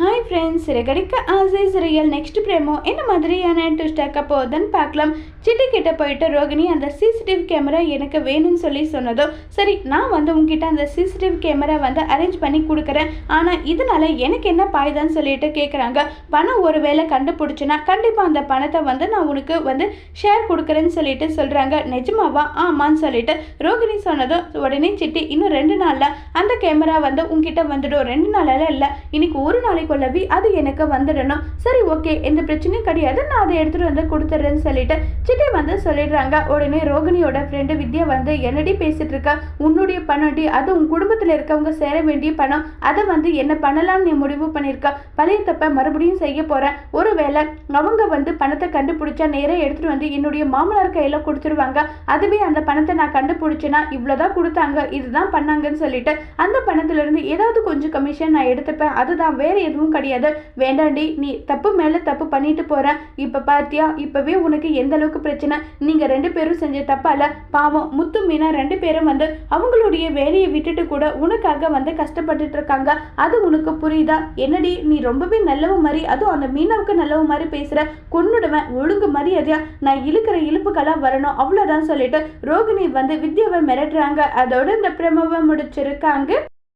Hi friends Siragadikka ஆசை சிறையல் next பிரேமோ என்ன மாதிரியான ட்விஸ்ட் ஆக்க போகுதுன்னு பார்க்கலாம். சிட்டி கிட்ட போயிட்டு ரோகிணி அந்த சிசிடிவி கேமரா எனக்கு வேணும்னு சொல்லி சொன்னதோ சரி நான் வந்து உங்ககிட்ட அந்த சிசிடிவி கேமரா வந்து அரேஞ்ச் பண்ணி கொடுக்குறேன். ஆனால் இதனால எனக்கு என்ன பாய்தான்னு சொல்லிட்டு கேட்குறாங்க பணம் ஒரு வேளை கண்டுபிடிச்சுன்னா கண்டிப்பாக அந்த பணத்தை வந்து நான் உனக்கு வந்து ஷேர் கொடுக்குறேன்னு சொல்லிட்டு சொல்கிறாங்க நிஜமாவா? ஆமான்னு சொல்லிட்டு ரோகிணி சொன்னதும் உடனே சிட்டி இன்னும் ரெண்டு நாளில் அந்த கேமரா வந்து உங்ககிட்ட வந்துடும். ரெண்டு நாளில் இல்லை. இன்னைக்கு ஒரு நாளைக்கு கொள்ளவி அது எனக்கு வந்துடணும். சரி ஓகே எந்த பிரச்சனையும் கிடையாது. நான் அதை எடுத்துகிட்டு வந்து கொடுத்துட்றேன்னு சொல்லிட்டு சிட்டி வந்து சொல்லிடுறாங்க. உடனே ரோகிணியோட ஃப்ரெண்டு வித்யா வந்து என்னடி பேசிட்டு இருக்கா? உன்னுடைய பணம்டி அது உன் குடும்பத்தில் இருக்கவங்க சேர வேண்டிய பணம். அதை வந்து என்ன பண்ணலாம்னு நீ முடிவு பண்ணியிருக்கா? பழைய தப்பை மறுபடியும் செய்ய போகிறேன் ஒருவேளை அவங்க வந்து பணத்தை கண்டுபிடிச்சா நேராக எடுத்துகிட்டு வந்து என்னுடைய மாமனார் கையில் கொடுத்துருவாங்க. அதுவே அந்த பணத்தை நான் கண்டுபிடிச்சேன்னா இவ்வளோதான் கொடுத்தாங்க. இதுதான் பண்ணாங்கன்னு சொல்லிட்டு அந்த பணத்திலிருந்து ஏதாவது கொஞ்சம் கமிஷன் நான் எடுத்துப்பேன். அதுதான் வேறு எதுவும் கிடையாது. வேண்டாண்டி நீ தப்பு மேலே தப்பு பண்ணிட்டு போகிறேன் இப்போ பார்த்தியா இப்போவே உனக்கு எந்த அளவுக்கு பிரச்சனை? நீங்கள் ரெண்டு பேரும் செஞ்ச தப்பால பாவம் முத்து மீனா ரெண்டு பேரும் வந்து அவங்களுடைய வேலையை விட்டுட்டு கூட உனக்காக வந்து கஷ்டப்பட்டுட்டு இருக்காங்க. அது உனக்கு புரியுதா? என்னடி நீ ரொம்பவே நல்லவ மாதிரி அதுவும் அந்த மீனாவுக்கு நல்லவ மாதிரி பேசுகிற கொன்னுடுவேன் ஒழுங்கு மரியாதையா. நான் இழுக்கிற இழுப்புக்கெல்லாம் வரணும் அவ்வளோதான் சொல்லிட்டு ரோகிணி வந்து வித்யாவை மிரட்டுறாங்க. அதோட இந்த பிரமவை முடிச்சிருக்காங்க.